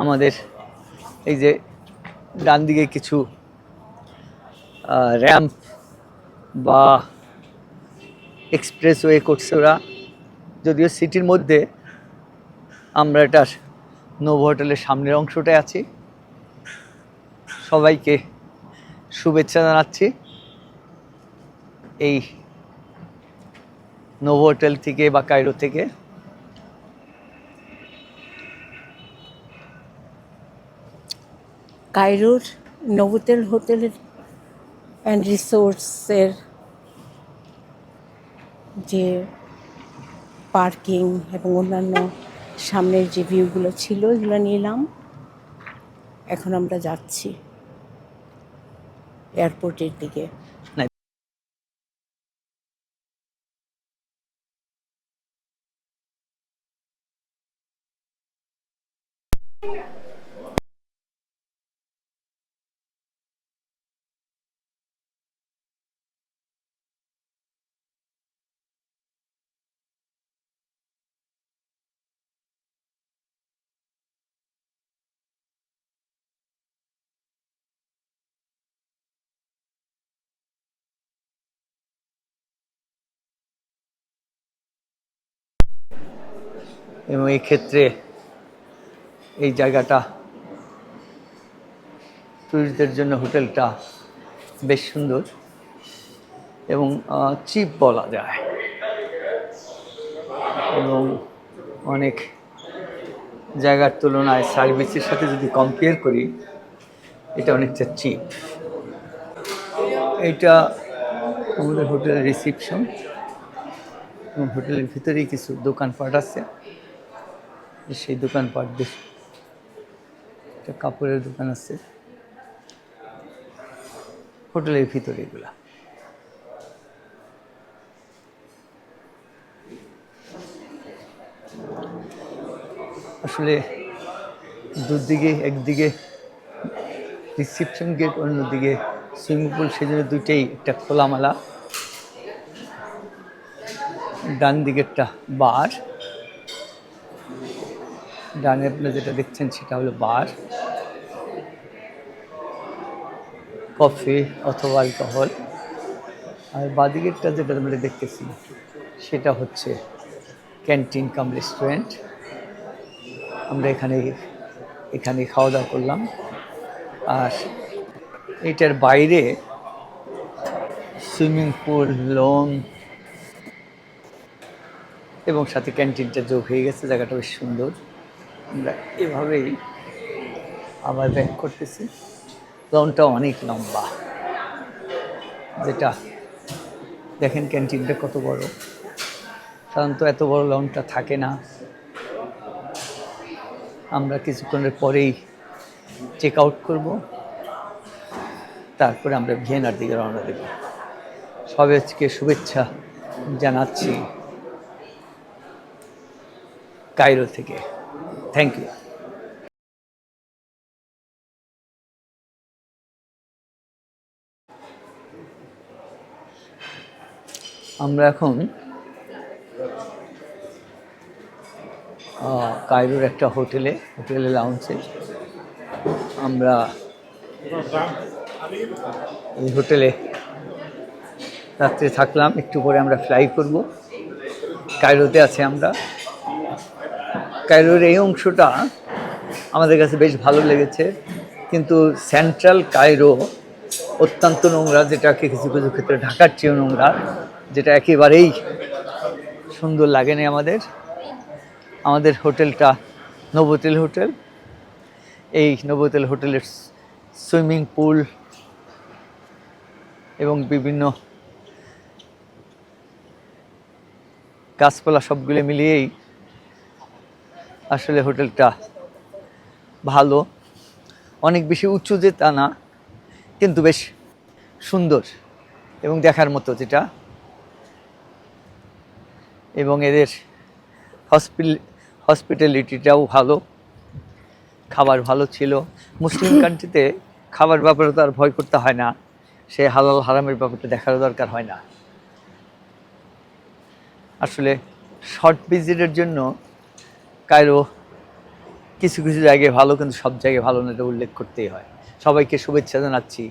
আমাদের এই যে ডান দিকে কিছু র্যাম্প বা এক্সপ্রেসওয়ে করছে ওরা। যদিও সিটির মধ্যে আমরা এটার নোভো হোটেলের সামনের অংশটায় আছি। সবাইকে শুভেচ্ছা জানাচ্ছি। এই নোভো হোটেল থেকে বা কায়রো থেকে কায়রোর নভোতেল হোটেলের অ্যান্ড রিসোর্টসের যে পার্কিং এবং অন্যান্য সামনের যে ভিউগুলো ছিল, এগুলো নিলাম। এখন আমরা যাচ্ছি এয়ারপোর্টের দিকে। এবং এই ক্ষেত্রে এই জায়গাটা ট্যুরিস্টদের জন্য হোটেলটা বেশ সুন্দর এবং চিপ বলা যায়। এবং অনেক জায়গার তুলনায় সার্ভিসের সাথে যদি কম্পেয়ার করি, এটা অনেকটা চিপ এইটা আমাদের হোটেলের রিসিপশন এবং হোটেলের ভিতরেই কিছু দোকানপাট আছে। সেই দোকানপাট বেশ। একটা কাপড়ের দোকান আছে। হোটেলের ভিতরে এগুলা। আসলে দুদিকে, একদিকে রিসিপশন গেট অন্যদিকে সুইমিং পুল সেজন্য দুইটাই একটা খোলামেলা। ডান দিকেরটা বার ডানে আপনি যেটা দেখছেন সেটা হলো বার। কফি অথবা অ্যালকোহল আর বাদিকেরটা যেটা আমরা দেখতেছি, সেটা হচ্ছে ক্যান্টিন কাম রেস্টুরেন্ট আমরা এখানে এখানে খাওয়া দাওয়া করলাম। আর এটার বাইরে সুইমিং পুল, লোন এবং সাথে ক্যান্টিনটা যোগ হয়ে গেছে, জায়গাটা বেশ সুন্দর। আমরা এভাবেই আবার ব্যাক করতেছি। লনটা অনেক লম্বা। যেটা দেখেন ক্যান্টিনটা কত বড়। সাধারণত এত বড় লনটা থাকে না। আমরা কিছুক্ষণের পরেই চেক আউট করব। তারপরে আমরা ভিয়েনার দিকে রওনা দেব। সবাইকে শুভেচ্ছা জানাচ্ছি কায়রো থেকে। থ্যাংক ইউ আমরা এখন কায়রোর একটা হোটেলে হোটেলে লাউন্সে আমরা এই হোটেলে রাত্রে থাকলাম। একটু পরে আমরা ফ্লাই করব। কায়রোতে আছে আমরা। কায়রোর এই অংশটা আমাদের কাছে বেশ ভালো লেগেছে। কিন্তু সেন্ট্রাল কায়রো অত্যন্ত নোংরা, যেটাকে কিছু কিছু ক্ষেত্রে ঢাকার চেয়েও নোংরা, যেটা একেবারেই সুন্দর লাগেনি আমাদের। আমাদের হোটেলটা নবতেল হোটেল। এই নবতেল হোটেলের সুইমিং পুল এবং বিভিন্ন গাছপালা সবগুলো মিলিয়েই আসলে হোটেলটা ভালো। অনেক বেশি উঁচু যে তা না, কিন্তু বেশ সুন্দর এবং দেখার মতো যেটা। এবং এদের হসপিটাল হসপিটালিটিটাও ভালো। খাবার ভালো ছিল। মুসলিম কান্ট্রিতে খাবার ব্যাপারে তো আর ভয় করতে হয় না। সে হালাল হারামের ব্যাপারটা দেখারও দরকার হয় না। আসলে শর্ট ভিজিটের জন্য কায়রো কিছু কিছু জায়গায় ভালো কিন্তু সব জায়গায় ভালো না এটা উল্লেখ করতেই হয়। সবাইকে শুভেচ্ছা জানাচ্ছি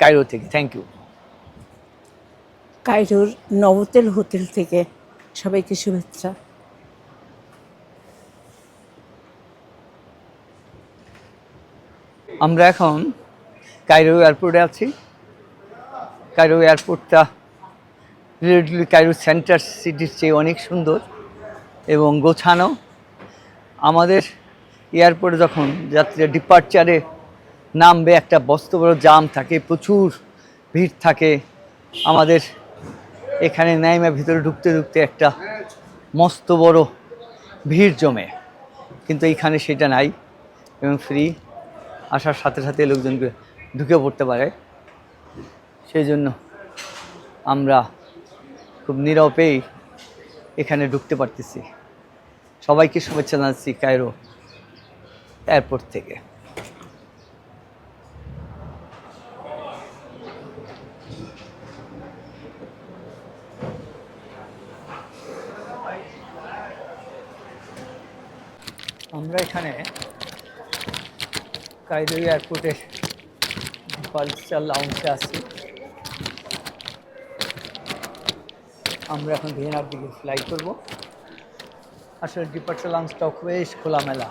কায়রো থেকে। থ্যাংক ইউ কায়রোর নবতেল হোটেল থেকে সবাইকে শুভেচ্ছা। আমরা এখন কায়রো এয়ারপোর্টে আছি। কায়রো এয়ারপোর্টটা রিলেটিভলি কায়রো সেন্টার সিটির চেয়ে অনেক সুন্দর এবং গোছানো। আমাদের এয়ারপোর্টে যখন যাত্রীরা ডিপার্চারে নামবে, একটা বস্ত বড় জাম থাকে, প্রচুর ভিড় থাকে, আমাদের এখানে নাইমা ভিতরে ঢুকতে ঢুকতে একটা মস্ত বড় ভিড় জমে। কিন্তু এইখানে সেটা নাই এবং ফ্রি আসার সাথে সাথে লোকজনকে ঢুকে পড়তে পারে। সেই জন্য আমরা খুব নীরবেই এখানে ঢুকতে পারতেছি। সবাইকে শুভেচ্ছা জানাচ্ছি কায়রো এয়ারপোর্ট থেকে। আমরা এখানে কায়রো এয়ারপোর্টের কালচার লাউন্সে আছি। আমরা এখন ভিয়েনার দিকে ফ্লাই করব। আসলে ডিপার্চার লাউন্সটাও বেশ খোলামেলা।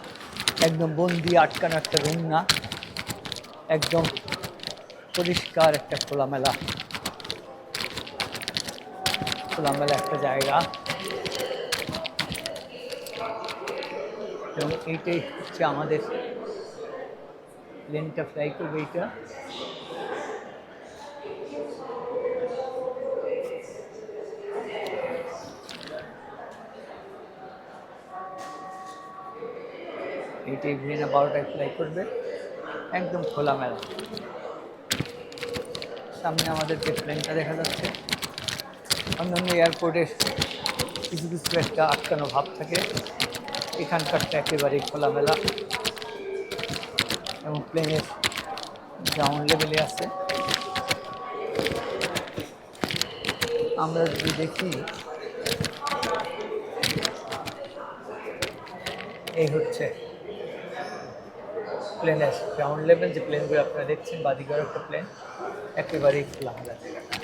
একদম বন্দি, আটকানো একটা রুম না। একদম পরিষ্কার একটা খোলামেলা। খোলামেলা একটা জায়গা। এবং এইটাই হচ্ছে আমাদের প্লেনটা ফ্লাই করবে এইটা এইটাই ভিয়েনা বারোটায় ফ্লাই করবে। একদম খোলামেলা। সামনে আমাদের যে প্লেনটা দেখা যাচ্ছে। অন্যান্য এয়ারপোর্টের কিছু কিছু একটা আটকানো ভাব থাকে। এখানকারটা একেবারেই খোলামেলা। এবং প্লেনের গ্রাউন্ড লেভেলে আছে। আমরা যদি দেখি, এই হচ্ছে প্লেনের গ্রাউন্ড লেভেল যে প্লেনগুলো আপনারা দেখছেন বাদিকের একটা প্লেন একেবারেই খোলামেলা জায়গাটা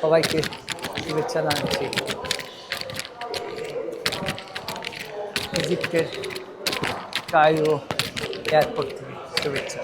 সবাইকে শুভেচ্ছা জানাচ্ছি ইজিপ্টের কায়রো এয়ারপোর্ট থেকে শুভেচ্ছা